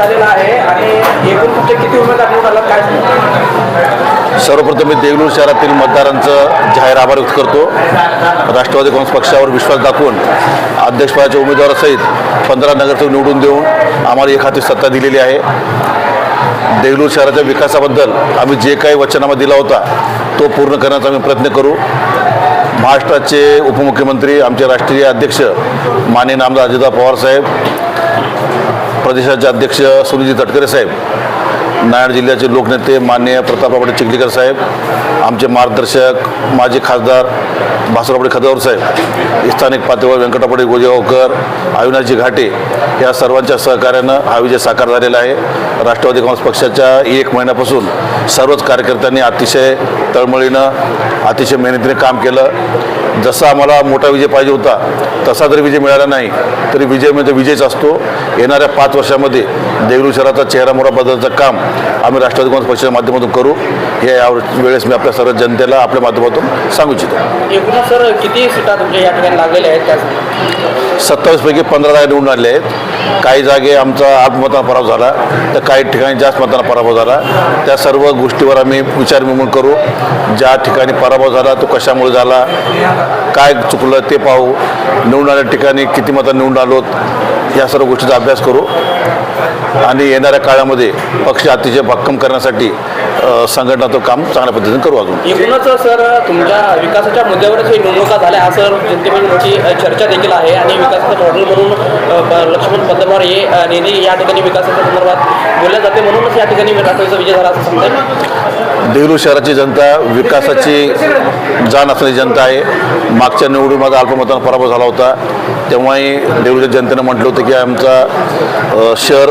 झालेला आहे आणि एकूण तुमचे किती उमेदवार निवडून आला काय सर्वप्रथम मी देगलूर शहरातील मतदारांचं जाहीर आभार व्यक्त करतो. राष्ट्रवादी काँग्रेस पक्षावर विश्वास दाखवून अध्यक्षपदाच्या उमेदवारासहित पंधरा नगरसेवक निवडून देऊन आम्हाला एक हाती सत्ता दिलेली आहे. देगलूर शहराच्या विकासाबद्दल आम्ही जे काही वचनामा दिला होता तो पूर्ण करण्याचा आम्ही प्रयत्न करू. महाराष्ट्राचे उपमुख्यमंत्री आमचे राष्ट्रीय अध्यक्ष माननीय नामदार अजितदादा पवार साहेब प्रदेशाचे अध्यक्ष सुनीलजी तटकरे साहेब नायड जिल्ह्याचे लोकनेते मान्य प्रतापराव चिखलीकर साहेब आमचे मार्गदर्शक माजी खासदार भासरापडे खदावर साहेब स्थानिक पातळीवर व्यंकटापडे गोजेगावकर अविनाशजी घाटे या सर्वांच्या सहकार्यानं हा विजय साकार झालेला आहे. राष्ट्रवादी काँग्रेस पक्षाच्या एक महिन्यापासून सर्वच कार्यकर्त्यांनी अतिशय तळमळीनं अतिशय मेहनतीने काम केलं. जसा आम्हाला मोठा विजय पाहिजे होता तसा जरी विजय मिळाला नाही तरी विजय म्हणजे विजयच असतो. येणाऱ्या पाच वर्षामध्ये देगलूर शहराचा चेहरा मोहरा बदलण्याचं काम आम्ही राष्ट्रवादी काँग्रेस पक्षाच्या माध्यमातून करू. हे या वेळेस मी आपल्या सर्व जनतेला आपल्या माध्यमातून सांगू इच्छितो. एकूणच सर किती सीटा तुमच्या या ठिकाणी लागलेल्या आहेत? सत्तावीसपैकी पंधरा जागा निवडून आले आहेत. काही जागे आमचा आत्ममतानं पराभव झाला. तर काही ठिकाणी जास्त मतानं पराभव झाला. त्या सर्व गोष्टीवर आम्ही विचारविमून करू. ज्या ठिकाणी पराभव झाला तो कशामुळे झाला? काय चुकलं ते पाहू. निवडून आल्या ठिकाणी किती मतं निवडून आलोत या सर्व गोष्टीचा अभ्यास करू. आणि येणाऱ्या काळामध्ये पक्ष अतिशय भक्कम करण्यासाठी संघटनाचं काम चांगल्या पद्धतीने करू अजून. एकूणच सर तुमच्या विकासाच्या मुद्द्यावरच ही निवडणुका झाल्या असं जनतेमध्ये मोठी अ, चर्चा देखील आहे. आणि विकासाचं मॉडेल म्हणून लक्ष्मण पद्मवार हे नेहमी या ठिकाणी विकासाच्या संदर्भात बोलल्या जाते. म्हणूनच या ठिकाणी राष्ट्रवादीचा विजय झाला असं समजेल देगलूर शहराची जनता विकासाची जाण असणारी जनता आहे. मागच्या निवडणुकीमध्ये अल्पमतानं पराभव झाला होता. तेव्हाही देगलूरच्या जनतेनं म्हटलं होतं की आमचा शहर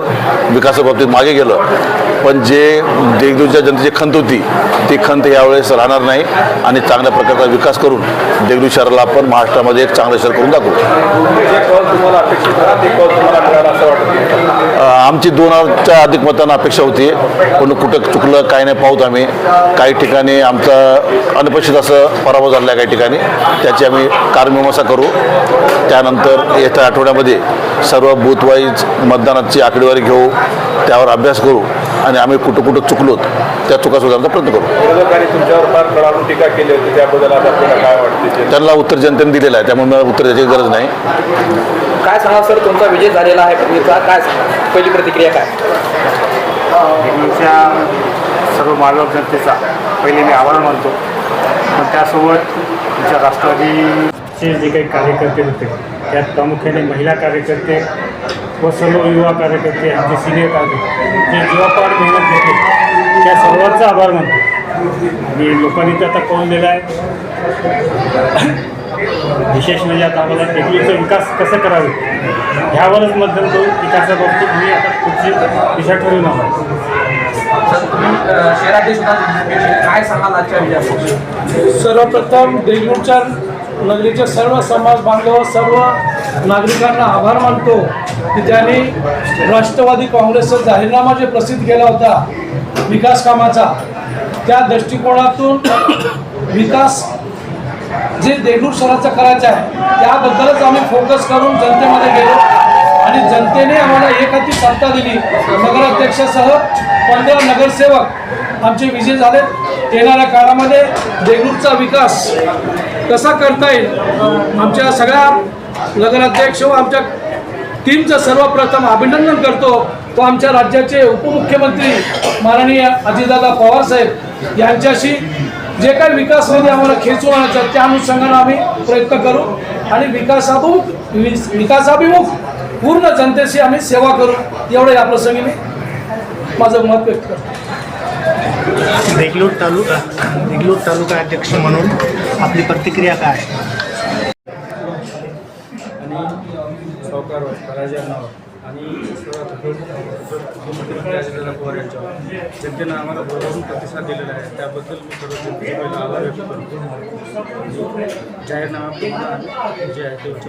विकासाबाबतीत मागे गेलं. पण जे देगलूरच्या जनतेची खंत होती ती खंत यावेळेस राहणार नाही आणि चांगल्या प्रकारचा विकास करून देगलूर शहराला आपण महाराष्ट्रामध्ये एक चांगलं शहर करून दाखवू जे कौल तुम्हाला अपेक्षित होता ते कौल तुम्हाला मिळालं असं वाटतं अ, आमची दोन हजारच्या अधिक मतांना अपेक्षा होती. पण कुठं चुकलं काय नाही पाहूत आम्ही. काही ठिकाणी आमचा अनपेक्षित असं पराभव झाला आहे काही ठिकाणी. त्याची आम्ही कारमीमांसा करू. त्यानंतर येत्या आठवड्यामध्ये सर्व बूथ वाईज मतदानाची आकडेवारी घेऊ. त्यावर अभ्यास करू. आणि आम्ही कुठं कुठं चुकलोत त्या चुका सुधारण्याचा प्रयत्न करू. विरोधकांनी तुमच्यावर फार कडाडून टीका केली होती. त्याबद्दल आता आपल्याला काय वाटते? त्यांना उत्तर जनतेने दिलेलं आहे. त्यामुळे मला उत्तर द्यायची गरज नाही. काय सांगा सर? तुमचा विजय झालेला आहे पत्नीचा काय पहिली प्रतिक्रिया काय? तुमच्या सर्व मालक जनतेचा पहिले मी आभार मानतो. पण त्यासोबत तुमच्या राष्ट्रवादीचे जे काही कार्यकर्ते होते त्यात प्रामुख्याने महिला कार्यकर्ते व सर्व युवा कार्यकर्ते आमचे सिनियर कार्यकर्ते जे जीवापाड मेहनत घेते त्या सर्वांचा आभार मानतो. आणि लोकांनी त्याचा कौल दिला आहे विशेष म्हणजे आता आम्हाला टेक्निकचा विकास कसं करावे? ह्यावरच मतदान करून विकासाबाबतीत मी आता पुढची दिशा ठरवून आहोत काय सांगाल आजच्या विजयाबद्दल? सर्वप्रथम देगलूरच्या नगरीचे सर्व समाज बांधव सर्व नागरिकांना आभार मानतो की त्यांनी राष्ट्रवादी काँग्रेसचा जाहीरनामा जे प्रसिद्ध केला होता विकास कामाचा त्या दृष्टिकोनातून विकास जे देगलूर शहराचं करायचं आहे त्याबद्दलच आम्ही फोकस करून जनतेमध्ये गेलो. आणि जनतेने आम्हाला एक हाती सत्ता दिली. नगराध्यक्षासह पंधरा नगरसेवक आमचे विजय झाले येणाऱ्या काळामध्ये देगलूरचा विकास कसा करता येईल आमच्या सगळ्या नगराध्यक्ष व आमच्या टीमचं सर्वप्रथम अभिनंदन करतो. तो आमच्या राज्याचे उपमुख्यमंत्री माननीय अजितदादा पवार साहेब यांच्याशी जे काही विकास निधी आम्हाला खेचून आणायचा आहे, त्या अनुषंगाने आम्ही प्रयत्न करू आणि विकासाभिमुख वि- विकासाभिमुख पूर्ण जनतेशी आम्ही सेवा करू. एवढं या प्रसंगी मी माझं मत व्यक्त करतो. देगलूर तालुका देगलूर तालुका अध्यक्ष म्हणून आपली प्रतिक्रिया काय? नाव आणि सर्वात अजितदादा पवार यांच्यावर जनतेनं आम्हाला भरभरून प्रतिसाद दिलेला आहे. त्याबद्दल मी सर्व जनतेचे पहिला आभार व्यक्त करतो. आणि जाहीरनामा जे आहे ते उच्च